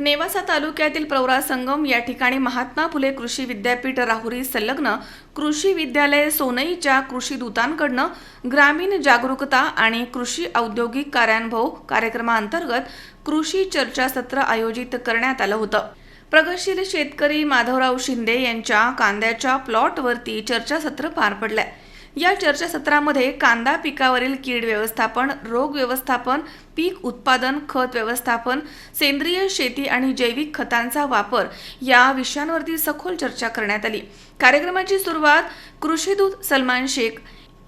नेवासा तालुक्यातील प्रवरा संगम या ठिकाणी महात्मा फुले कृषी विद्यापीठ राहुरी संलग्न कृषी विद्यालय सोनईच्या कृषी दूतांकडनं ग्रामीण जागरूकता आणि कृषी औद्योगिक कार्यानुभव कार्यक्रमाअंतर्गत कृषी चर्चासत्र आयोजित करण्यात आलं होतं. प्रगतशील शेतकरी माधवराव शिंदे यांच्या कांद्याच्या प्लॉटवरती चर्चासत्र पार पडलंय. या चर्चासत्रामध्ये कांदा पिकावरील कीड व्यवस्थापन रोग व्यवस्थापन पीक उत्पादन खत व्यवस्थापन सेंद्रिय शेती आणि जैविक खतांचा वापर या विषयांवरती सखोल चर्चा करण्यात आली. कार्यक्रमाची सुरुवात कृषीदूत सलमान शेख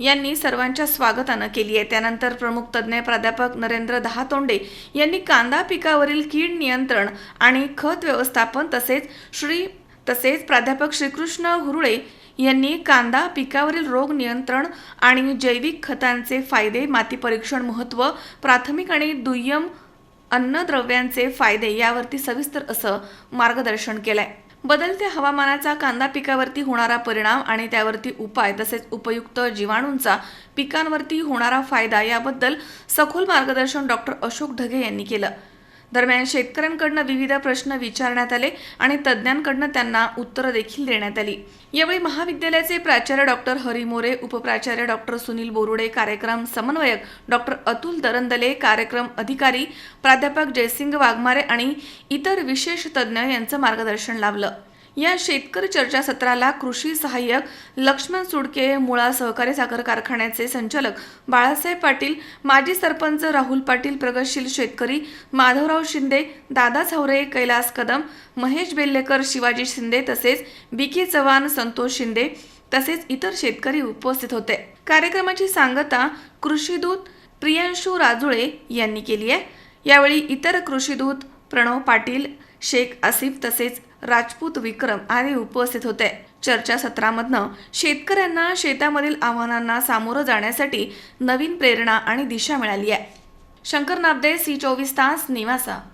यांनी सर्वांच्या स्वागतानं केली आहे. त्यानंतर प्रमुख तज्ज्ञ प्राध्यापक नरेंद्र दहातोंडे यांनी कांदा पिकावरील कीड नियंत्रण आणि खत व्यवस्थापन तसेच श्री तसेच प्राध्यापक श्रीकृष्ण हुरुळे यांनी कांदा पिकावरील रोग नियंत्रण आणि जैविक खतांचे फायदे माती परीक्षण महत्त्व प्राथमिक आणि दुय्यम अन्नद्रव्यांचे फायदे यावरती सविस्तर असं मार्गदर्शन केलंय. बदलत्या हवामानाचा कांदा पिकावरती होणारा परिणाम आणि त्यावरती उपाय तसेच उपयुक्त जीवाणूंचा पिकांवरती होणारा फायदा याबद्दल सखोल मार्गदर्शन डॉक्टर अशोक ढगे यांनी केलं. दरम्यान शेतकऱ्यांकडनं विविध प्रश्न विचारण्यात आले आणि तज्ज्ञांकडनं त्यांना उत्तरं देखील देण्यात आली. यावेळी महाविद्यालयाचे प्राचार्य डॉक्टर हरी मोरे उपप्राचार्य डॉक्टर सुनील बोरुडे कार्यक्रम समन्वयक डॉक्टर अतुल दरंदले कार्यक्रम अधिकारी प्राध्यापक जयसिंग वाघमारे आणि इतर विशेष तज्ज्ञ यांचं मार्गदर्शन लाभलं. या शेतकरी चर्चासत्राला कृषी सहाय्यक लक्ष्मण सुडके मुळा सहकारी साखर कारखान्याचे संचालक बाळासाहेब पाटील माजी सरपंच राहुल पाटील प्रगतशील शेतकरी माधवराव शिंदे दादा झावरे कैलास कदम महेश बेल्लेकर शिवाजी शिंदे तसेच बीके चव्हाण संतोष शिंदे तसेच इतर शेतकरी उपस्थित होते. कार्यक्रमाची सांगता कृषीदूत प्रियांशू राजुळे यांनी केली आहे. यावेळी इतर कृषीदूत प्रणव पाटील शेख आसिफ तसेच राजपूत विक्रम आदी उपस्थित होते. चर्चासत्रामधनं शेतकऱ्यांना शेतामधील आव्हानांना सामोरं जाण्यासाठी नवीन प्रेरणा आणि दिशा मिळाली आहे. शंकर नाबदे सी चोवीस तास निवासा.